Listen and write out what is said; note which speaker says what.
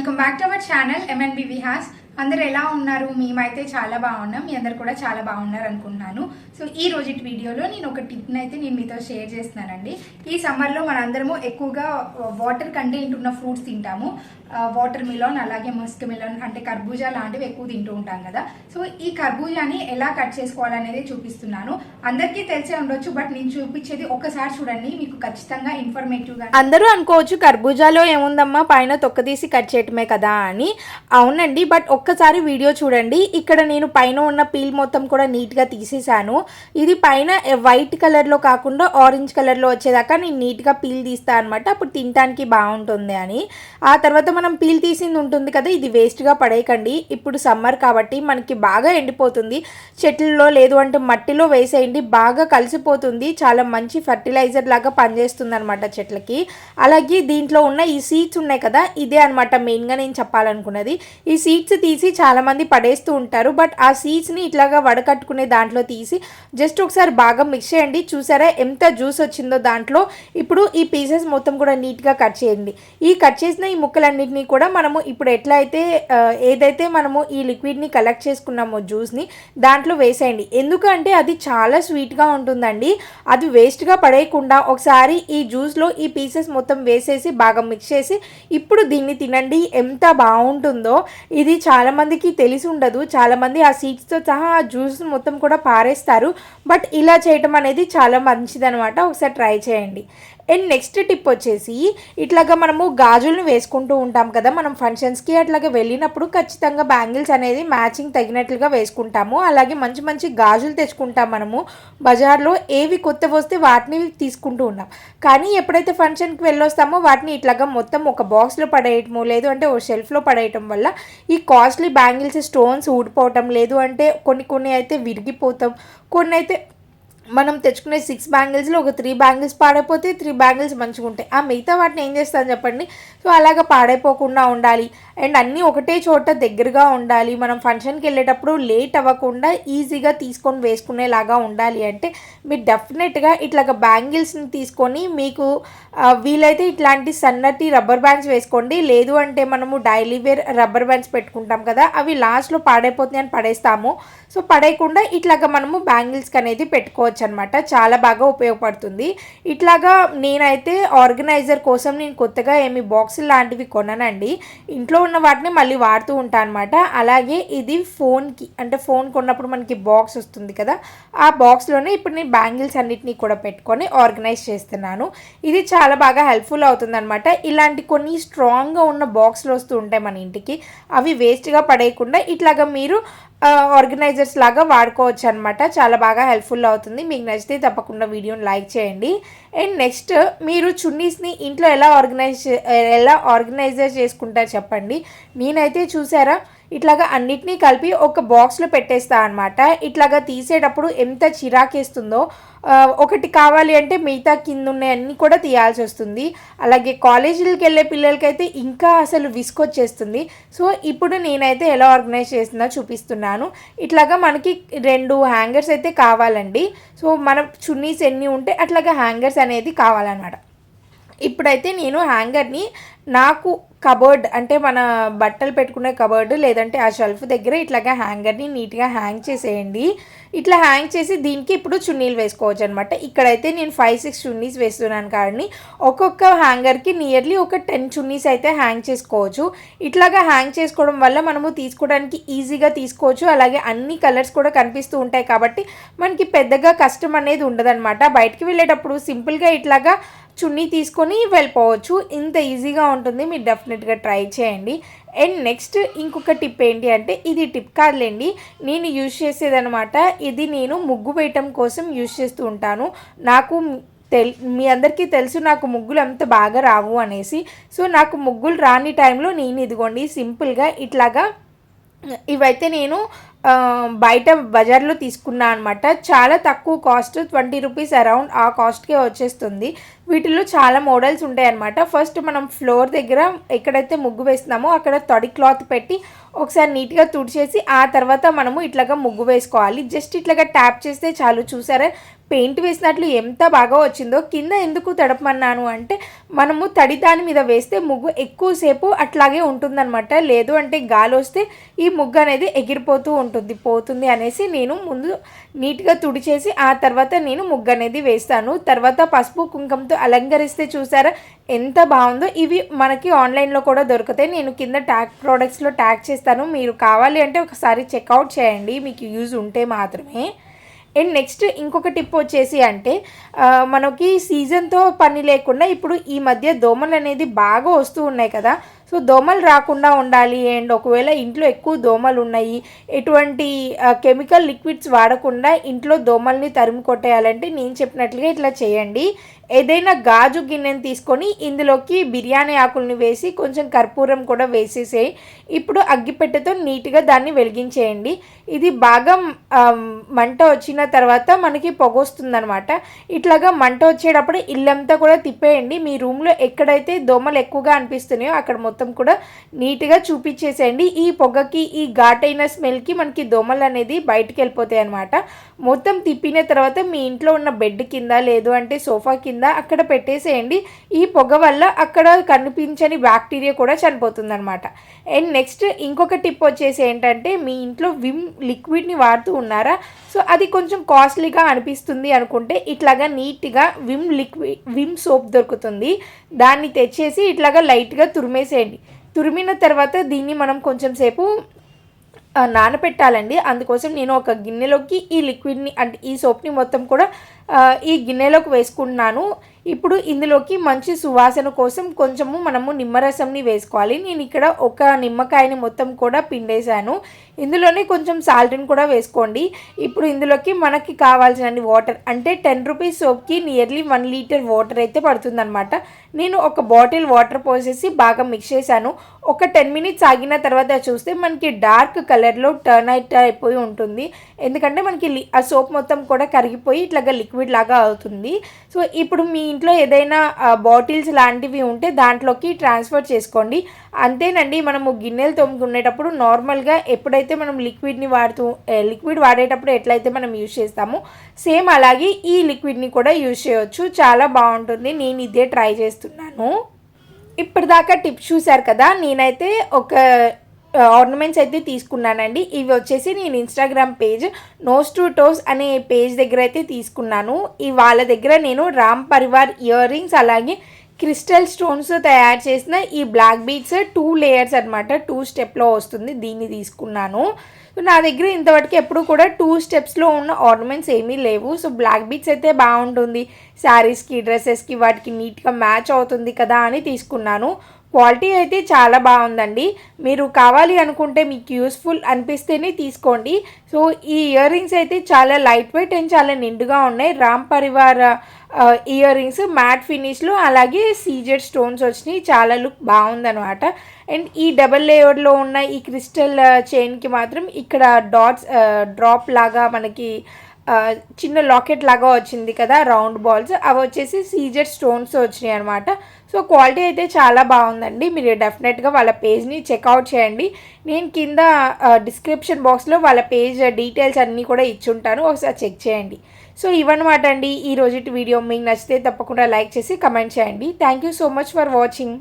Speaker 1: Welcome back to our channel MNB Vihas. అందరు ఎలా ఉన్నారు? మేమైతే చాలా బాగున్నాం. మీ అందరు కూడా చాలా బాగున్నారు అనుకుంటున్నాను. సో ఈ రోజు వీడియోలో నేను ఒక టిప్ని అయితే నేను మీతో షేర్ చేస్తున్నానండి. ఈ సమ్మర్లో మనందరము ఎక్కువగా వాటర్ కంటెంట్ ఉన్న ఫ్రూట్స్ తింటాము. వాటర్ మిలాన్ అలాగే మస్క్ మిలాన్ అంటే కర్బూజా లాంటివి ఎక్కువ తింటూ ఉంటాం కదా. సో ఈ కర్బూజాని ఎలా కట్ చేసుకోవాలనేది చూపిస్తున్నాను. అందరికీ తెలిసే ఉండొచ్చు బట్ నేను చూపించేది ఒక్కసారి చూడండి. మీకు ఖచ్చితంగా ఇన్ఫర్మేటివ్గా
Speaker 2: అందరూ అనుకోవచ్చు కర్బూజాలో ఏముందమ్మా? పైన తొక్కదీసి కట్ చేయటమే కదా అని. అవునండి బట్ ఒక్క ఒక్కసారి వీడియో చూడండి. ఇక్కడ నేను పైన ఉన్న పీల్ మొత్తం కూడా నీట్గా తీసేసాను ఇది పైన వైట్ కలర్లో కాకుండా ఆరెంజ్ కలర్లో వచ్చేదాకా నేను నీట్గా పీల్ తీస్తాను అనమాట అప్పుడు తినడానికి బాగుంటుంది అని. ఆ తర్వాత మనం పీల్ తీసింది ఉంటుంది కదా ఇది వేస్ట్గా పడేయకండి. ఇప్పుడు సమ్మర్ కాబట్టి మనకి బాగా ఎండిపోతుంది. చెట్లలో లేదు అంటే మట్టిలో వేసేయండి. బాగా కలిసిపోతుంది. చాలా మంచి ఫర్టిలైజర్ లాగా పనిచేస్తుంది అనమాట చెట్లకి. అలాగే దీంట్లో ఉన్న ఈ సీడ్స్ ఉన్నాయి కదా ఇదే అనమాట మెయిన్గా నేను చెప్పాలనుకున్నది. ఈ సీడ్స్ తీసి చాలామంది పడేస్తూ ఉంటారు. బట్ ఆ సీడ్స్ని ఇట్లాగా వడకట్టుకునే దాంట్లో తీసి జస్ట్ ఒకసారి బాగా మిక్స్ చేయండి. చూసారా ఎంత జ్యూస్ వచ్చిందో దాంట్లో. ఇప్పుడు ఈ పీసెస్ మొత్తం కూడా నీట్గా కట్ చేయండి. ఈ కట్ చేసిన ఈ ముక్కలన్నింటినీ కూడా మనము ఇప్పుడు ఎట్లా అయితే ఏదైతే మనము ఈ లిక్విడ్ని కలెక్ట్ చేసుకున్నామో జ్యూస్ని దాంట్లో వేసేయండి. ఎందుకంటే అది చాలా స్వీట్గా ఉంటుందండి. అది వేస్ట్గా పడేయకుండా ఒకసారి ఈ జ్యూస్లో ఈ పీసెస్ మొత్తం వేసేసి బాగా మిక్స్ చేసి ఇప్పుడు దీన్ని తినండి. ఎంత బాగుంటుందో. ఇది చాలా చాలామందికి తెలిసి ఉండదు. చాలామంది ఆ సీడ్స్తో సహా ఆ జ్యూస్ మొత్తం కూడా పారేస్తారు. బట్ ఇలా చేయటం అనేది చాలా మంచిదనమాట ఒకసారి ట్రై చేయండి. అండ్ నెక్స్ట్ టిప్ వచ్చేసి ఇట్లాగా మనము గాజులను వేసుకుంటూ ఉంటాం కదా మనం ఫంక్షన్స్కి అట్లాగే వెళ్ళినప్పుడు ఖచ్చితంగా బ్యాంగిల్స్ అనేది మ్యాచింగ్ తగినట్లుగా వేసుకుంటాము. అలాగే మంచి మంచి గాజులు తెచ్చుకుంటాం మనము. బజార్లో ఏవి కొత్త వస్తే వాటిని తీసుకుంటూ ఉన్నాం. కానీ ఎప్పుడైతే ఫంక్షన్కి వెళ్ళొస్తామో వాటిని ఇట్లాగా మొత్తం ఒక బాక్స్లో పడేయటము లేదు అంటే ఓ షెల్ఫ్లో పడేయటం వల్ల ఈ కాస్ట్లీ బ్యాంగిల్స్ స్టోన్స్ ఊడిపోవటం లేదు అంటే కొన్ని కొన్ని అయితే విరిగిపోతాం కొన్ని అయితే మనం తెచ్చుకునే సిక్స్ బ్యాంగిల్స్లో ఒక త్రీ బ్యాంగిల్స్ పాడైపోతే త్రీ బ్యాంగిల్స్ మంచిగా ఉంటాయి. ఆ మిగతా వాటిని ఏం చేస్తాను చెప్పండి? సో అలాగ పాడైపోకుండా ఉండాలి. అండ్ అన్నీ ఒకటే చోట దగ్గరగా ఉండాలి. మనం ఫంక్షన్కి వెళ్ళేటప్పుడు లేట్ అవ్వకుండా ఈజీగా తీసుకొని వేసుకునేలాగా ఉండాలి అంటే మీరు డెఫినెట్గా ఇట్లాగ బ్యాంగిల్స్ని తీసుకొని మీకు వీలైతే ఇట్లాంటి సన్నటి రబ్బర్ బ్యాండ్స్ వేసుకోండి. లేదు అంటే మనము డైలీ వేర్ రబ్బర్ బ్యాండ్స్ పెట్టుకుంటాం కదా అవి లాస్ట్లో పాడైపోతున్నాయి అని పడేస్తాము. సో పడేయకుండా ఇట్లాగా మనము బ్యాంగిల్స్కి అనేది పెట్టుకోవచ్చు. అనమాట. చాలా బాగా ఉపయోగపడుతుంది. ఇట్లాగా నేనైతే ఆర్గనైజర్ కోసం నేను కొత్తగా ఏమి బాక్సులు లాంటివి కొననండి. ఇంట్లో ఉన్న వాటిని మళ్ళీ వాడుతూ ఉంటాను అనమాట అలాగే ఇది ఫోన్కి అంటే ఫోన్ కొన్నప్పుడు మనకి బాక్స్ వస్తుంది కదా ఆ బాక్స్లోనే ఇప్పుడు నేను బ్యాంగిల్స్ అన్నిటినీ కూడా పెట్టుకొని ఆర్గనైజ్ చేస్తున్నాను. ఇది చాలా బాగా హెల్ప్ఫుల్ అవుతుంది అనమాట ఇలాంటి కొన్ని స్ట్రాంగ్గా ఉన్న బాక్స్లు వస్తూ ఉంటాయి మన ఇంటికి. అవి వేస్ట్గా పడేయకుండా ఇట్లాగా మీరు ఆర్గనైజర్స్ లాగా వాడుకోవచ్చు అనమాట చాలా బాగా హెల్ప్ఫుల్ అవుతుంది. మీకు నచ్చితే తప్పకుండా వీడియోని లైక్ చేయండి. అండ్ నెక్స్ట్ మీరు చున్నీస్ని ఇంట్లో ఎలా ఆర్గనైజ్ ఎలా ఆర్గనైజర్ చేసుకుంటారు చెప్పండి. నేనైతే చూసారా ఇట్లాగా అన్నిటినీ కలిపి ఒక బాక్స్లో పెట్టేస్తా అనమాట ఇట్లాగా తీసేటప్పుడు ఎంత చిరాకేస్తుందో ఒకటి కావాలి అంటే మిగతా కింద ఉన్నాయన్నీ కూడా తీయాల్సి వస్తుంది. అలాగే కాలేజీలకు వెళ్ళే పిల్లలకైతే ఇంకా అసలు విసుకొచ్చేస్తుంది సో ఇప్పుడు నేనైతే ఎలా ఆర్గనైజ్ చేసిందో చూపిస్తున్నాను. ఇట్లాగా మనకి రెండు హ్యాంగర్స్ అయితే కావాలండి. సో మన చున్నీస్ ఎన్ని ఉంటే అట్లాగా హ్యాంగర్స్ అనేది కావాలన్నమాట. ఇప్పుడైతే నేను హ్యాంగర్ని నాకు కబర్డ్ అంటే మన బట్టలు పెట్టుకునే కబర్డ్ లేదంటే ఆ షెల్ఫ్ దగ్గర ఇట్లాగా హ్యాంగర్ని నీట్గా హ్యాంగ్ చేసేయండి. ఇట్లా హ్యాంగ్ చేసి దీనికి ఇప్పుడు చున్నీలు వేసుకోవచ్చు అనమాట ఇక్కడైతే నేను ఫైవ్ సిక్స్ చున్నీస్ వేస్తున్నాను కానీ ఒక్కొక్క హ్యాంగర్కి నియర్లీ ఒక టెన్ చున్నీస్ అయితే హ్యాంగ్ చేసుకోవచ్చు. ఇట్లాగా హ్యాంగ్ చేసుకోవడం వల్ల మనము తీసుకోవడానికి ఈజీగా తీసుకోవచ్చు. అలాగే అన్ని కలర్స్ కూడా కనిపిస్తూ ఉంటాయి కాబట్టి మనకి పెద్దగా కష్టం అనేది ఉండదన్నమాట. బయటికి వెళ్ళేటప్పుడు సింపుల్గా ఇట్లాగా చున్నీ తీసుకొని వెళ్ళిపోవచ్చు. ఇంత ఈజీగా ఉంటుంది. మీరు డెఫినెట్గా ట్రై చేయండి. అండ్ నెక్స్ట్ ఇంకొక టిప్ ఏంటి అంటే ఇది టిప్ కాదులేండి. నేను యూజ్ చేసేదనమాట ఇది నేను ముగ్గు వేయటం కోసం యూజ్ చేస్తూ ఉంటాను. నాకు తెల్ మీ అందరికీ తెలుసు నాకు ముగ్గులు అంత బాగా రావు అనేసి. సో నాకు ముగ్గులు రాని టైంలో నేను ఇదిగోండి సింపుల్గా ఇట్లాగా ఇవైతే నేను బయట బజార్లో తీసుకున్నా అనమాట చాలా తక్కువ కాస్ట్ ట్వంటీ రూపీస్ అరౌండ్ ఆ కాస్ట్కే వచ్చేస్తుంది. వీటిలో చాలా మోడల్స్ ఉంటాయి అనమాట ఫస్ట్ మనం ఫ్లోర్ దగ్గర ఎక్కడైతే ముగ్గు వేస్తున్నామో అక్కడ తడి క్లాత్ పెట్టి ఒకసారి నీట్గా తుడిచేసి ఆ తర్వాత మనము ఇట్లాగా ముగ్గు వేసుకోవాలి. జస్ట్ ఇట్లాగా ట్యాప్ చేస్తే చాలు. చూసారా? పెయింట్ వేసినట్లు ఎంత బాగా వచ్చిందో. కింద ఎందుకు తడపమన్నాను అంటే మనము తడి దాని మీద వేస్తే ముగ్గు ఎక్కువసేపు అట్లాగే ఉంటుందన్నమాట. లేదు అంటే గాలి వస్తే ఈ ముగ్గు అనేది ఎగిరిపోతూ ఉంటుంది. ఉంటుంది పోతుంది అనేసి నేను ముందు నీట్గా తుడిచేసి ఆ తర్వాత నేను ముగ్గు అనేది వేస్తాను. తర్వాత పసుపు కుంకుమతో అలంకరిస్తే చూసారా ఎంత బాగుందో. ఇవి మనకి ఆన్లైన్లో కూడా దొరుకుతాయి. నేను కింద ట్యాగ్ ప్రోడక్ట్స్లో ట్యాగ్ చేస్తాను. మీరు కావాలి అంటే ఒకసారి చెక్అవుట్ చేయండి. మీకు యూజ్ ఉంటే మాత్రమే. అండ్ నెక్స్ట్ ఇంకొక టిప్ వచ్చేసి అంటే మనకి సీజన్తో పని లేకుండా ఇప్పుడు ఈ మధ్య దోమలు అనేది బాగా వస్తూ ఉన్నాయి కదా. సో దోమలు రాకుండా ఉండాలి అండ్ ఒకవేళ ఇంట్లో ఎక్కువ దోమలు ఉన్నాయి ఎటువంటి కెమికల్ లిక్విడ్స్ వాడకుండా ఇంట్లో దోమల్ని తరిమి కొట్టేయాలంటే నేను చెప్పినట్లుగా ఇట్లా చేయండి. ఏదైనా గాజు గిన్నెని తీసుకొని ఇందులోకి బిర్యానీ ఆకుల్ని వేసి కొంచెం కర్పూరం కూడా వేసేసేయి. ఇప్పుడు అగ్గిపెట్టెతో నీట్గా దాన్ని వెలిగించేయండి. ఇది బాగా మంట వచ్చిన తర్వాత మనకి పొగ వస్తుందన్నమాట ఇట్లాగా మంట వచ్చేటప్పుడు ఇల్లంతా కూడా తిప్పేయండి. మీ రూమ్లో ఎక్కడైతే దోమలు ఎక్కువగా అనిపిస్తున్నాయో అక్కడ మొత్తం కూడా నీట్గా చూపించేసేయండి. ఈ పొగకి ఈ ఘాటైన స్మెల్కి మనకి దోమలు అనేది బయటికి వెళ్ళిపోతాయి అనమాట మొత్తం తిప్పిన తర్వాత మీ ఇంట్లో ఉన్న బెడ్ కింద లేదు అంటే సోఫా కింద అక్కడ పెట్టేసేయండి. ఈ పొగ వల్ల అక్కడ కనిపించని బ్యాక్టీరియా కూడా చనిపోతుంది అనమాట అండ్ నెక్స్ట్ ఇంకొక టిప్ వచ్చేసి ఏంటంటే మీ ఇంట్లో విమ్ లిక్విడ్ని వాడుతూ ఉన్నారా? సో అది కొంచెం కాస్ట్లీగా అనిపిస్తుంది అనుకుంటే ఇట్లాగా నీట్గా విమ్ లిక్విడ్ విమ్ సోప్ దొరుకుతుంది. దాన్ని తెచ్చేసి ఇట్లాగా లైట్గా తురిమేసేయండి. తురిమిన తర్వాత దీన్ని మనం కొంచెం సేపు నానపెట్టాలండి. అందుకోసం నేను ఒక గిన్నెలోకి ఈ లిక్విడ్ని అంటే ఈ సోప్ని మొత్తం కూడా ఈ గిన్నెలోకి వేసుకుంటున్నాను. ఇప్పుడు ఇందులోకి మంచి సువాసన కోసం కొంచెము మనము నిమ్మరసంని వేసుకోవాలి. నేను ఇక్కడ ఒక నిమ్మకాయని మొత్తం కూడా పిండేశాను. ఇందులోనే కొంచెం సాల్ట్ని కూడా వేసుకోండి. ఇప్పుడు ఇందులోకి మనకి కావాల్సిన వాటర్ అంటే టెన్ రూపీస్ సోప్కి నియర్లీ వన్ లీటర్ వాటర్ అయితే పడుతుందన్నమాట. నేను ఒక బాటిల్ వాటర్ పోసేసి బాగా మిక్స్ చేశాను. ఒక టెన్ మినిట్స్ ఆగిన తర్వాత చూస్తే మనకి డార్క్ కలర్లో టర్న్ అయిట్ అయిపోయి ఉంటుంది. ఎందుకంటే మనకి ఆ సోప్ మొత్తం కూడా కరిగిపోయి ఇట్లాగా లిక్విడ్ లాగా అవుతుంది. సో ఇప్పుడు మీ ఇంట్లో ఏదైనా బాటిల్స్ లాంటివి ఉంటే దాంట్లోకి ట్రాన్స్ఫర్ చేసుకోండి. అంతేనండి మనము గిన్నెలు తోముకునేటప్పుడు నార్మల్గా ఎప్పుడైతే మనం లిక్విడ్ని వాడుతూ లిక్విడ్ వాడేటప్పుడు ఎట్లయితే మనం యూజ్ చేస్తామో సేమ్ అలాగే ఈ లిక్విడ్ని కూడా యూజ్ చేయవచ్చు చాలా బాగుంటుంది. నేను ఇదే ట్రై చేస్తున్నాను. ఇప్పటిదాకా టిప్స్ చూశారు కదా నేనైతే ఒక ఆర్నమెంట్స్ అయితే తీసుకున్నానండి. ఇవి వచ్చేసి నేను Instagram page nose to toes అనే పేజ్ దగ్గర అయితే తీసుకున్నాను. ఈ వాళ్ళ దగ్గర నేను రామ్ పరివార్ ఇయర్ రింగ్స్ అలాగే క్రిస్టల్ స్టోన్స్ తయారు చేసిన ఈ బ్లాక్ బీట్స్ టూ లేయర్స్ అనమాట టూ స్టెప్లో వస్తుంది దీన్ని తీసుకున్నాను. సో నా దగ్గర ఇంతవరకు ఎప్పుడు కూడా టూ స్టెప్స్లో ఉన్న ఆర్నమెంట్స్ ఏమీ లేవు. సో బ్లాక్ బీట్స్ అయితే బాగుంటుంది. శారీస్కి డ్రెస్సెస్కి వాటికి నీట్గా మ్యాచ్ అవుతుంది కదా అని తీసుకున్నాను. క్వాలిటీ అయితే చాలా బాగుందండి. మీరు కావాలి అనుకుంటే మీకు యూస్ఫుల్ అనిపిస్తేనే తీసుకోండి. సో ఈ ఇయర్ రింగ్స్ అయితే చాలా లైట్ వెయిట్ అండ్ చాలా నిండుగా ఉన్నాయి. Ram Parivar earrings matte ఫినిష్లో అలాగే సీజెడ్ స్టోన్స్ వచ్చినాయి. చాలా లుక్ బాగుందనమాట అండ్ ఈ డబల్ లేయర్లో ఉన్న ఈ క్రిస్టల్ చైన్కి మాత్రం ఇక్కడ డాట్స్ డ్రాప్ లాగా మనకి చిన్న లాకెట్ లాగా వచ్చింది కదా రౌండ్ బాల్స్. అవి వచ్చేసి సీజర్ స్టోన్స్ వచ్చినాయి అనమాట సో క్వాలిటీ అయితే చాలా బాగుందండి. మీరు డెఫినెట్గా వాళ్ళ పేజ్ని చెక్అవుట్ చేయండి. నేను కింద డిస్క్రిప్షన్ బాక్స్లో వాళ్ళ పేజ్ డీటెయిల్స్ అన్నీ కూడా ఇచ్చుంటాను. ఒకసారి చెక్ చేయండి. సో ఇవన్నమాట అండి ఈ రోజు వీడియో. మీకు నచ్చితే తప్పకుండా లైక్ చేసి కమెంట్ చేయండి. Thank you so much for watching